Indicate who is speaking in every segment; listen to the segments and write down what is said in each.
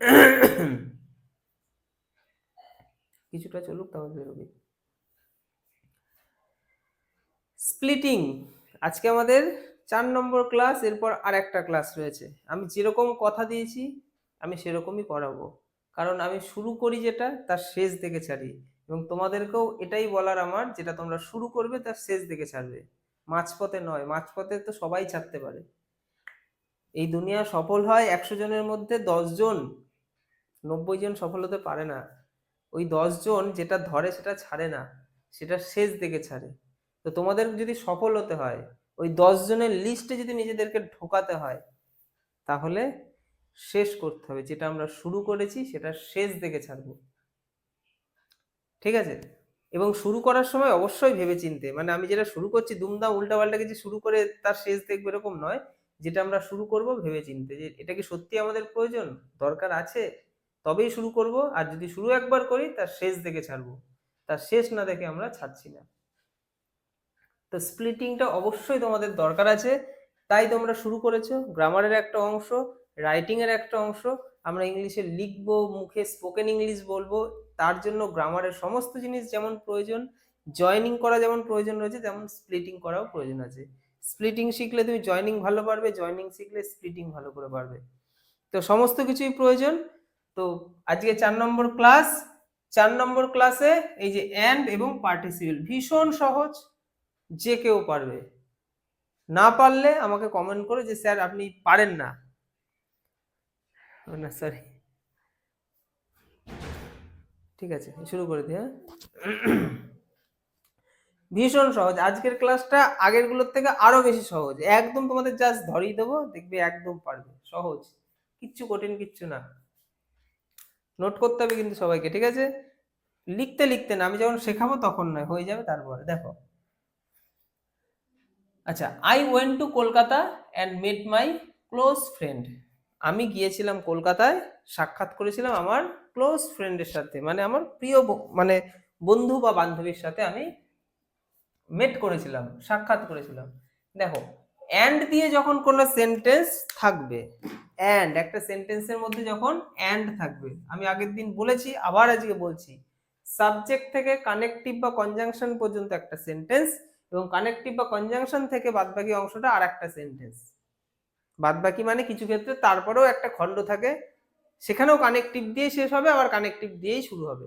Speaker 1: কিছুটা চলুক, তাহলে বেরোবে। স্প্লিটিং আজকে আমাদের চার নম্বর ক্লাস এরপর আর একটা ক্লাস রয়েছে। আমি যেরকম কথা দিয়েছি, আমি সেরকমই করাবো। কারণ আমি শুরু করি যেটা, তার শেষ দিকে ছাড়ি। এবং তোমাদেরকেও এটাই বলার আমার, যেটা তোমরা শুরু করবে, তার শেষ দিকে ছাড়বে। মাঝপথে নয়, মাঝপথে তো সবাই ছাড়তে পারে। এই দুনিয়া সফল হয় একশো জনের মধ্যে দশ জন। নব্বই জন সফল হতে পারে না। ওই জন যেটা ধরে সেটা ছাড়ে না, সেটা শেষ দিকে ছাড়ে। তো তোমাদের যদি সফল হতে হয়, ওই জনের লিস্টে যদি নিজেদেরকে ঢোকাতে হয়, তাহলে শেষ করতে হবে। যেটা আমরা শুরু করেছি, সেটা শেষ দিকে ছাড়বো। ঠিক আছে? এবং শুরু করার সময় অবশ্যই ভেবে চিনতে মানে আমি যেটা শুরু করছি, দুমদাম উল্টাপাল্টা কিছু শুরু করে তার শেষ দেখব এরকম নয়। যেটা আমরা শুরু করব ভেবে চিনতে যে এটা কি সত্যি আমাদের প্রয়োজন? দরকার আছে? তবেই শুরু করব। আর যদি শুরু একবার করি, তার শেষ দেখে ছাড়বো। তার শেষ না দেখে আমরা ছাড়ছি না। তো স্প্লিটিংটা অবশ্যই তোমাদের দরকার আছে। তাই তোমরা শুরু করেছ। গ্রামারের একটা অংশ রাইটিং এর একটা অংশ। আমরা ইংলিশে লিখব, মুখে স্পোকেন ইংলিশ বলব। তার জন্য গ্রামারের সমস্ত জিনিস যেমন প্রয়োজন জয়েনিং করা যেমন প্রয়োজন রয়েছে, তেমন স্প্লিটিং করাও প্রয়োজন আছে। স্প্লিটিং শিখলে তুমি জয়েনিং ভালো পারবে জয়েনিং শিখলে স্প্লিটিং ভালো করে পারবে। তো সমস্ত কিছুই প্রয়োজন। তো আজকে চার নম্বর ক্লাস চার নম্বর ক্লাসে এই যে অ্যান্ড এবং পার্টিসিপেল ভীষণ সহজ, যে কেউ পারবে। না পারলে আমাকে কমেন্ট করে যে, স্যার, আপনি পারেন না। না সরি ঠিক আছে, শুরু করে দিই হ্যাঁ? ভীষণ সহজ। আজকের ক্লাসটা আগেরগুলোর থেকে আরও বেশি সহজ। একদম তোমাদের জাস্ট ধরিয়ে দেবো, দেখবে একদম পারবে। সহজ। কিচ্ছু কঠিন কিচ্ছু না। নোট করতে হবে কিন্তু সবাইকে, ঠিক আছে? লিখতে লিখতে না, আমি যখন শেখাবো তখন নয়, হয়ে যাবে তারপরে, দেখো। আচ্ছা I went to Kolkata and met my close friend আমি গিয়েছিলাম কলকাতায়, সাক্ষাৎ করেছিলাম আমার ক্লোজ ফ্রেন্ডের সাথে মানে আমার প্রিয় মানে বন্ধু বা বান্ধবীর সাথে আমি মেট করেছিলাম, সাক্ষাৎ করেছিলাম। দেখো অ্যান্ড দিয়ে যখন কোনো সেন্টেন্স থাকবে অ্যান্ড একটা সেন্টেন্সের মধ্যে যখন অ্যান্ড থাকবে, আমি আগের দিন বলেছি, আবার আজকে বলছি। সাবজেক্ট থেকে কানেকটিভ বা কনজাংশন পর্যন্ত একটা সেন্টেন্স এবং কানেকটিভ বা কনজাংশন থেকে বাদবাকি অংশটা আর একটা সেন্টেন্স বাদবাকি মানে কিছু ক্ষেত্রে তারপরেও একটা খণ্ড থাকে, সেখানেও কানেকটিভ দিয়ে শেষ হবে, আবার কানেকটিভ দিয়েই শুরু হবে।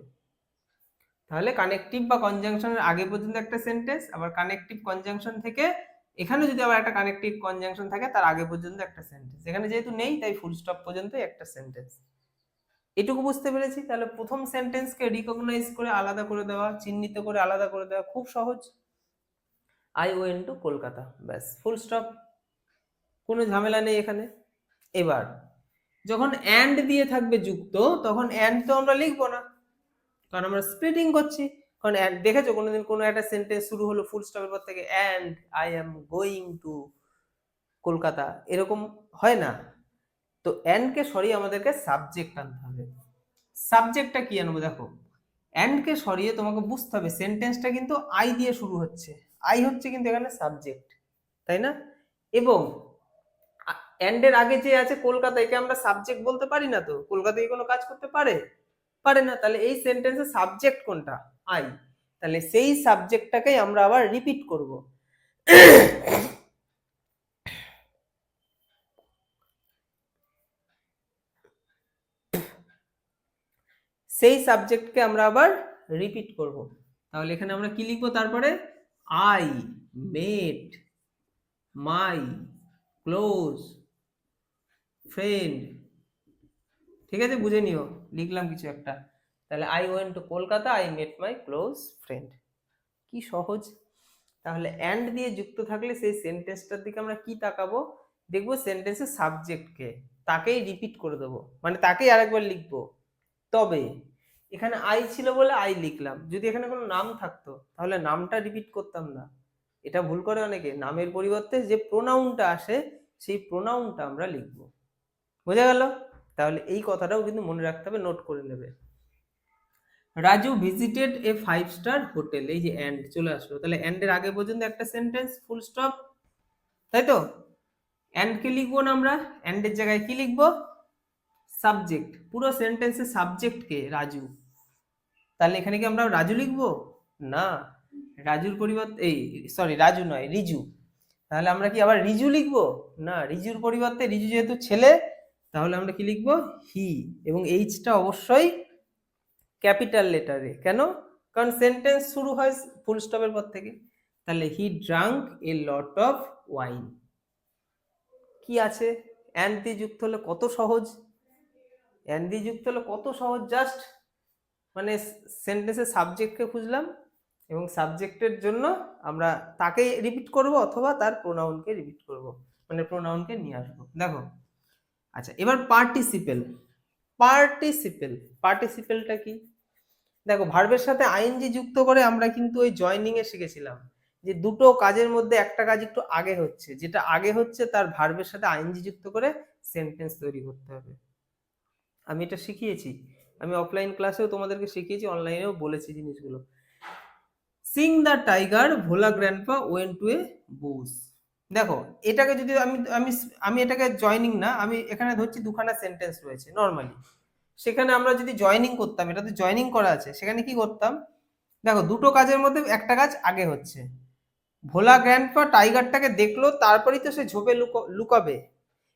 Speaker 1: তাহলে কানেকটিভ বা কনজাংশনের আগে পর্যন্ত একটা সেন্টেন্স আবার কানেকটিভ কনজাংশন থেকে এখানে যদি আবার একটা কানেকটিভ কনজাংশন থাকে, তার আগে পর্যন্ত একটা সেন্টেন্স এখানে যেহেতু নেই, তাই ফুল স্টপ পর্যন্ত একটা সেন্টেন্স এটুকু বুঝতে পেরেছি? তাহলে প্রথম সেন্টেন্সকে রিকগনাইজ করে আলাদা করে দেওয়া, চিহ্নিত করে আলাদা করে দেওয়া খুব সহজ। আই ওয়েন টু কলকাতা ব্যাস ফুল স্টপ কোনো ঝামেলা নেই এখানে। এবার, যখন অ্যান্ড দিয়ে থাকবে যুক্ত, তখন অ্যান্ড তো আমরা লিখব না। কারণ আমরা স্প্লিটিং করছি। কারণ দেখেছ কোনোদিন কোনো একটা সেন্টেন্স শুরু হলো ফুল স্টপের পর থেকে and I am going to Kolkata এরকম হয় না। তো অ্যান্ডকে সরিয়ে আমাদেরকে সাবজেক্ট আনতে হবে। সাবজেক্টটা কি আনব দেখো। অ্যান্ডকে সরিয়ে তোমাকে বুঝতে হবে সেন্টেন্সটা কিন্তু আই দিয়ে শুরু হচ্ছে। আই হচ্ছে কিন্তু এখানে সাবজেক্ট তাই না? এবং অ্যান্ডের আগে যে আছে কলকাতা একে আমরা সাবজেক্ট বলতে পারি না তো? কলকাতায় কোনো কাজ করতে পারে? পারে না। তাহলে এই সেন্টেন্সের সাবজেক্ট কোনটা? আই তাহলে সেই সাবজেক্টটাকেই আমরা আবার রিপিট করব। সেই সাবজেক্টকে আমরা আবার রিপিট করব। তাহলে এখানে আমরা কি লিখব তারপরে? I met my close friend ঠিক আছে? বুঝে নিও। লিখলাম কিছু একটা। তাহলে I went to Kolkata I met my close friend কি সহজ। তাহলে অ্যান্ড দিয়ে যুক্ত থাকলে সেই সেন্টেন্সটার দিকে আমরা কি তাকাবো? দেখব সেন্টেন্সের সাবজেক্টকে তাকেই রিপিট করে দেবো। মানে তাকেই আরেকবার লিখব। তবে এখানে আই ছিল বলে আই লিখলাম। যদি এখানে কোনো নাম থাকতো, তাহলে নামটা রিপিট করতাম না। এটা ভুল করে অনেকে। নামের পরিবর্তে যে প্রোনাউনটা আসে, সেই প্রোনাউনটা আমরা লিখব। বোঝা গেল? তাহলে এই কথাটাও কিন্তু মনে রাখতে হবে নোট করে নেবে। Raju visited a five star hotel এই যে অ্যান্ড চলে আসলো। তাহলে অ্যান্ডের আগে পর্যন্ত একটা সেন্টেন্স ফুল স্টপ তাই তো? অ্যান্ড কে লিখব না আমরা? অ্যান্ডের জায়গায় কি লিখব? সাবজেক্ট পুরো সেন্টেন্সের সাবজেক্ট কে, রাজু। তাহলে এখানে কি আমরা রাজু লিখব? না। রাজুর পরিবর্তে, এই সরি রাজু নয়, রিজু। তাহলে আমরা কি আবার রিজু লিখব? না, রিজুর পরিবর্তে, রিজু যেহেতু ছেলে, তাহলে আমরা কি লিখব? হি এবং এইচটা অবশ্যই ক্যাপিটাল লেটারে কেন? কারণ সেন্টেন্স শুরু হয় ফুল স্টপের পর থেকে। তাহলে he drank a lot of wine কি আছে? অ্যান্ড দিয়ে যুক্ত হলে কত সহজ? অ্যান্ড দিয়ে যুক্ত হলে কত সহজ? জাস্ট মানে সেন্টেন্সের সাবজেক্টকে খুঁজলাম এবং সাবজেক্টের জন্য আমরা তাকে রিপিট করব অথবা তার প্রোনাউনকে রিপিট করব। মানে প্রোনাউনকে নিয়ে আসব। দেখো আচ্ছা এবার পার্টিসিপেল পার্টিসিপেল, পার্টিসিপেলটা কি? দেখো, ভার্বের সাথে আইএনজি যুক্ত করে আমরা কিন্তু ওই জয়নিং এ শিখেছিলাম যে দুটো কাজের মধ্যে একটা কাজ একটু আগে হচ্ছে, যেটা আগে হচ্ছে তার ভার্বের সাথে আইএনজি যুক্ত করে সেন্টেন্স তৈরি করতে হবে। আমি এটা শিখিয়েছি, আমি অফলাইন ক্লাসেও তোমাদেরকে শিখিয়েছি, অনলাইনেও বলেছি জিনিসগুলো। Sing the tiger, Bhola grandpa went to a bus. দেখো, এটাকে যদি আমি আমি আমি এটাকে জয়নিং না, আমি এখানে ধরছি দুখানা সেন্টেন্স রয়েছে নর্মালি সেখানে আমরা যদি জয়নিং করতাম, এটা তো জয়নিং করা আছে, সেখানে কি করতাম? দেখো, দুটো কাজের মধ্যে একটা কাজ আগে হচ্ছে। ভোলা গ্র্যান্ডপা টাইগারটাকে দেখল, তারপরেই তো সে ঝোপে লুকো, লুকাবে।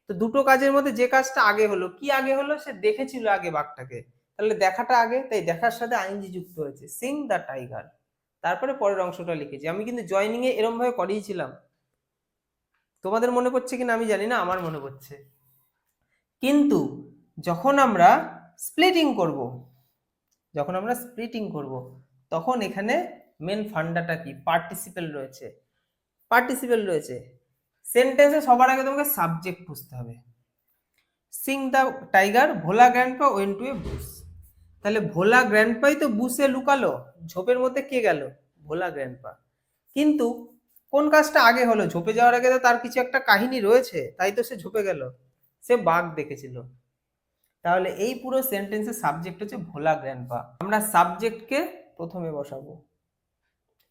Speaker 1: তো দুটো কাজের মধ্যে যে কাজটা আগে হলো, কি আগে হলো? সে দেখেছিল আগে বাঘটাকে। তাহলে দেখাটা আগে, তাই দেখার সাথে আইনজি যুক্ত হয়েছে। সিং দ্য টাইগার তারপরে পরের অংশটা লিখেছি। আমি কিন্তু জয়নিং এ এরম ভাবে করিয়েছিলাম। তোমাদের মনে পড়ছে কিনা আমি জানি না, আমার মনে পড়ছে। কিন্তু যখন আমরা স্প্লিটিং করব, যখন আমরা স্প্লিটিং করব, তখন এখানে মেন ফান্ডাটা কি? পার্টিসিপেল রয়েছে। পার্টিসিপেল রয়েছে। সেন্টেন্সে সবার আগে তোমাকে সাবজেক্ট বুঝতে হবে। Sing the tiger Bhola grandpa went to a bus তাহলে ভোলা গ্র্যান্ডপাই তো বুসে লুকালো, ঝোপের মধ্যে কে গেল? ভোলা গ্র্যান্ডপা কিন্তু কোন কাজটা আগে হলো? ঝোপে যাওয়ার আগে তো তার কিছু একটা কাহিনী রয়েছে, তাই তো সে ঝোপে গেল। সে বাঘ দেখেছিল। তাহলে এই পুরো সেন্টেন্সের সাবজেক্ট হচ্ছে ভোলা গ্র্যান্ডপা আমরা সাবজেক্টকে প্রথমে বসাবো।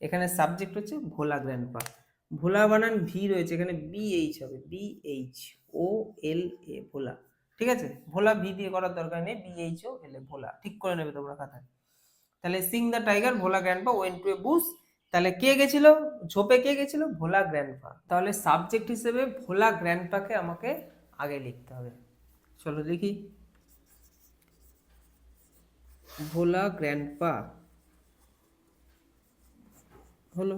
Speaker 1: এখানে সাবজেক্ট হচ্ছে ভোলা গ্র্যান্ডপা ভোলা বানান ভি রয়েছে, এখানে বি এইচ হবে। B H O L A Bhola. ঠিক আছে? ভোলা ভি দিয়ে করার দরকার নেই। B H O L A Bhola. ঠিক করে নেবে তোমরা খাতায়। তাহলে sing the tiger Bhola grandpa went to a bus তাহলে কে গেছিল? ঝোপে কে গেছিল? ভোলা গ্র্যান্ডপা তাহলে সাবজেক্ট হিসেবে ভোলা গ্র্যান্ডপাকে আমাকে আগে লিখতে হবে। চলো দেখি। ভোলা গ্র্যান্ডপা হলো?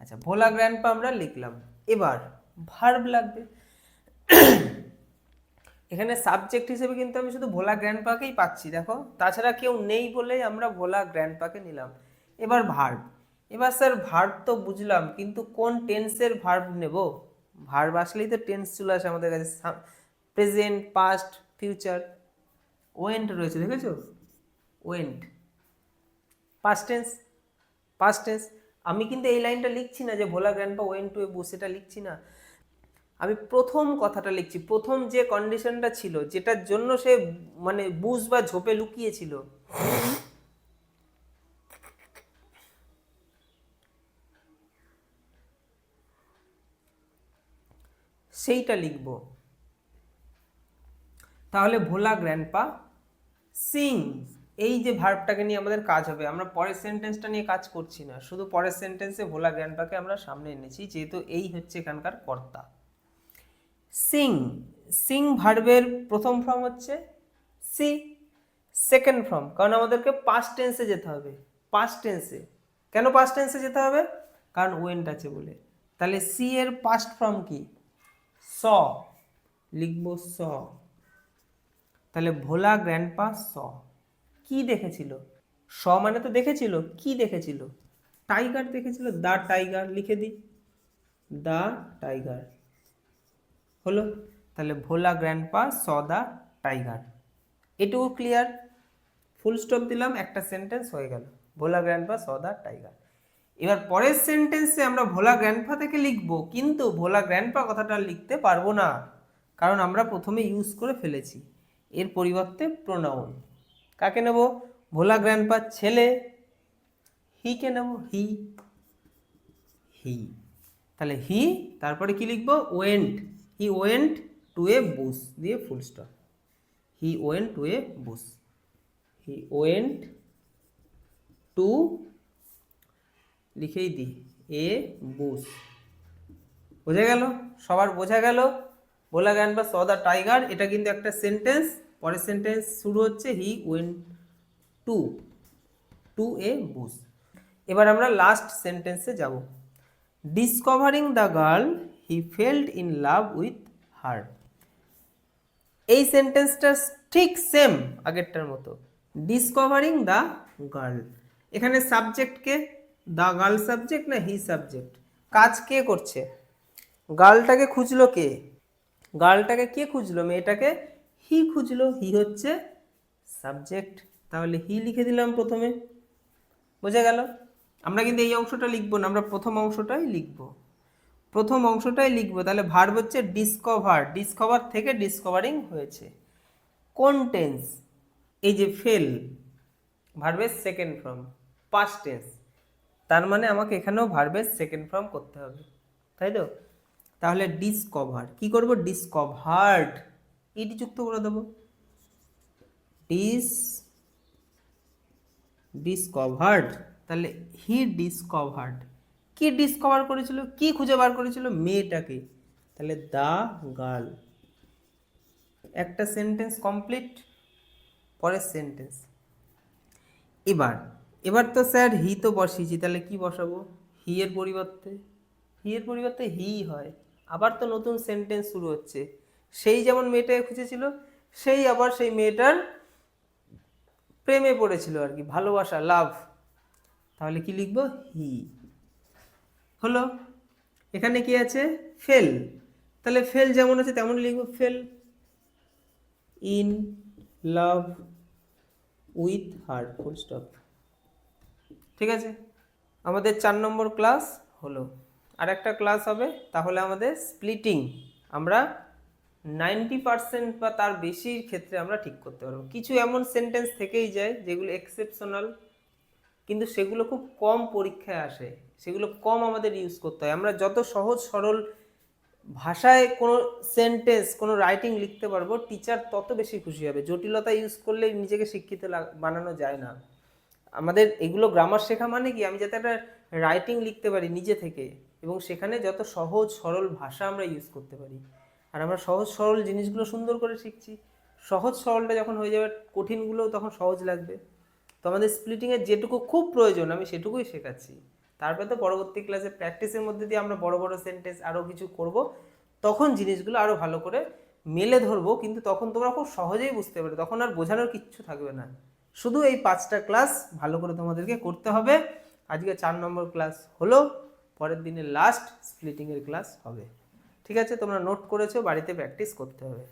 Speaker 1: আচ্ছা ভোলা গ্র্যান্ডপা আমরা লিখলাম। এবার ভার্ব লাগবে। এখানে সাবজেক্ট হিসেবে কিন্তু আমি শুধু ভোলা গ্র্যান্ডপাকেই পাচ্ছি, দেখো। তাছাড়া কেউ নেই বলেই আমরা ভোলা গ্র্যান্ডপাকে নিলাম। এবার ভার্ব এবার স্যার ভার্ব তো বুঝলাম, কিন্তু কোন টেন্সের ভার্ব নেব? ভার্ব আসলেই তো টেন্স চলে আসে আমাদের কাছে। প্রেজেন্ট পাস্ট ফিউচার ওয়েন্ট রয়েছে, দেখেছ? Went past tense past tense আমি কিন্তু এই লাইনটা লিখছি না যে Bhola grandpa went to a bus এটা লিখছি না। আমি প্রথম কথাটা লিখছি, প্রথম যে কন্ডিশনটা ছিল, যেটার জন্য সে মানে বুস বা ঝোপে লুকিয়েছিল। সেইটা লিখব। তাহলে ভোলা গ্র্যান্ডপা সিং, এই যে ভার্বটাকে নিয়ে আমাদের কাজ হবে, আমরা পরের সেন্টেন্সটা নিয়ে কাজ করছি না, শুধু পরের সেন্টেন্সে ভোলা গ্র্যান্ডপাকে আমরা সামনে এনেছি, যেহেতু এই হচ্ছে এখানকার কর্তা। সিং সিং ভার্বের প্রথম ফর্ম হচ্ছে সি, সেকেন্ড ফর্ম, কারণ আমাদেরকে পাস্ট টেন্সে যেতে হবে পাস্ট টেন্সে কেন পাস্ট টেন্সে যেতে হবে? কারণ ওয়েন্ট আছে বলে। তাহলে সি এর পাস্ট ফর্ম কি? স, লিখব স। তাহলে ভোলা গ্র্যান্ডপা স। কি দেখেছিল? স মানে তো দেখেছিল, কি দেখেছিল? টাইগার দেখেছিল দা টাইগার লিখে দিই। দা টাইগার হলো? তাহলে Bhola grandpa saw the tiger এটুকু ক্লিয়ার ফুল স্টপ দিলাম, একটা সেন্টেন্স হয়ে গেল। Bhola grandpa saw the tiger এবার পরের সেন্টেন্সে আমরা ভোলা গ্র্যান্ডপা থেকে লিখব, কিন্তু ভোলা গ্র্যান্ডপা কথাটা লিখতে পারব না, কারণ আমরা প্রথমে ইউজ করে ফেলেছি। এর পরিবর্তে প্রোনাউন কাকে নেব? ভোলা গ্র্যান্ডপার ছেলে। হিকে নেব? হি হি তাহলে হি তারপরে কি লিখব? Went he went to a bus দিয়ে full stop he went to a bus he went to লিখেই the a, bus. বোঝা গেল? সবার বোঝা গেল? বোলা গ্যান বা স দ্য টাইগার, এটা কিন্তু একটা সেন্টেন্স পরের সেন্টেন্স শুরু হচ্ছে he went to to a bus এবার আমরা লাস্ট সেন্টেন্সে যাব। Discovering the girl he felled in love with her এই সেন্টেন্সটা ঠিক সেম আগেরটার মতো। ডিসকভারিং দ্য গার্ল এখানে সাবজেক্টকে দ্য গার্ল সাবজেক্ট না হি সাবজেক্ট? কাজ কে করছে? গার্লটাকে খুঁজলো কে? গার্লটাকে কে খুঁজলো? মেয়েটাকে হি খুঁজলো। হি হচ্ছে সাবজেক্ট। তাহলে হি লিখে দিলাম প্রথমে। বোঝা গেল? আমরা কিন্তু এই অংশটা লিখব না, আমরা প্রথম অংশটাই লিখব। প্রথম অংশটাই লিখব, তাহলে ভার্ব হচ্ছে ডিসকভার ডিসকভার থেকে ডিসকভারিং হয়েছে। কোন টেন্স এই যে ফেল ভার্বের সেকেন্ড ফর্ম পাস্ট টেন্স তার মানে আমাকে এখানেও ভার্বের সেকেন্ড ফর্ম করতে হবে, তাই তো? তাহলে ডিসকভার কি করব? ডিসকভার্ড ইটি যুক্ত করে দেবো। ডিস ডিসকভার্ড তাহলে হি ডিসকভার্ড কি ডিসকভার করেছিল? কি খুঁজে বার করেছিল? মেয়েটাকে। তাহলে দ্য গার্ল। একটা সেন্টেন্স কমপ্লিট পরের সেন্টেন্স এবার এবার তো স্যার হি তো বসিয়েছি, তাহলে কি বসাবো? হি এর পরিবর্তে? হি এর পরিবর্তে হি হয়। আবার তো নতুন সেন্টেন্স শুরু হচ্ছে। সেই যেমন মেয়েটাকে খুঁজেছিল, সেই আবার সেই মেয়েটার প্রেমে পড়েছিল আর কি, ভালোবাসা লাভ তাহলে কি লিখব? হি। হলো? এখানে কি আছে? ফেল। তাহলে ফেল যেমন আছে তেমন লিখব fail. In love with her full stop ঠিক আছে? আমাদের চার নম্বর ক্লাস হলো। আর একটা ক্লাস হবে, তাহলে আমাদের স্প্লিটিং আমরা নাইনটি পার্সেন্ট বা তার বেশির ক্ষেত্রে আমরা ঠিক করতে পারব। কিছু এমন সেন্টেন্স থেকেই যায়, যেগুলো এক্সেপশনাল কিন্তু সেগুলো খুব কম পরীক্ষায় আসে। সেগুলো কম আমাদের ইউজ করতে হয়। আমরা যত সহজ সরল ভাষায় কোনো সেন্টেন্স কোনো রাইটিং লিখতে পারব টিচার তত বেশি খুশি হবে। জটিলতা ইউজ করলে নিজেকে শিক্ষিত বানানো যায় না। আমাদের এগুলো গ্রামার শেখা মানে কি? আমি যাতে একটা রাইটিং লিখতে পারি নিজে থেকে এবং সেখানে যত সহজ, সরল ভাষা আমরা ইউজ করতে পারি। আর আমরা সহজ, সরল জিনিসগুলো সুন্দর করে শিখছি। সহজ, সরলটা যখন হয়ে যাবে, কঠিনগুলোও তখন সহজ লাগবে। তো আমাদের স্প্লিটিংয়ের যেটুকু খুব প্রয়োজন, আমি সেটুকুই শেখাচ্ছি। তারপরে তো পরবর্তী ক্লাসে প্র্যাকটিসের মধ্যে দিয়ে আমরা বড় বড় সেন্টেন্স আরও কিছু করব। তখন জিনিসগুলো আরও ভালো করে মেলে ধরবো, কিন্তু তখন তোমরা খুব সহজেই বুঝতে পারবে। তখন আর বোঝানোর কিচ্ছু থাকবে না। শুধু এই পাঁচটা ক্লাস ভালো করে তোমাদেরকে করতে হবে। আজকে চার নম্বর ক্লাস হলো, পরের দিনে লাস্ট স্প্লিটিংয়ের ক্লাস হবে। ঠিক আছে? তোমরা নোট করেছ, বাড়িতে প্র্যাকটিস করতে হবে।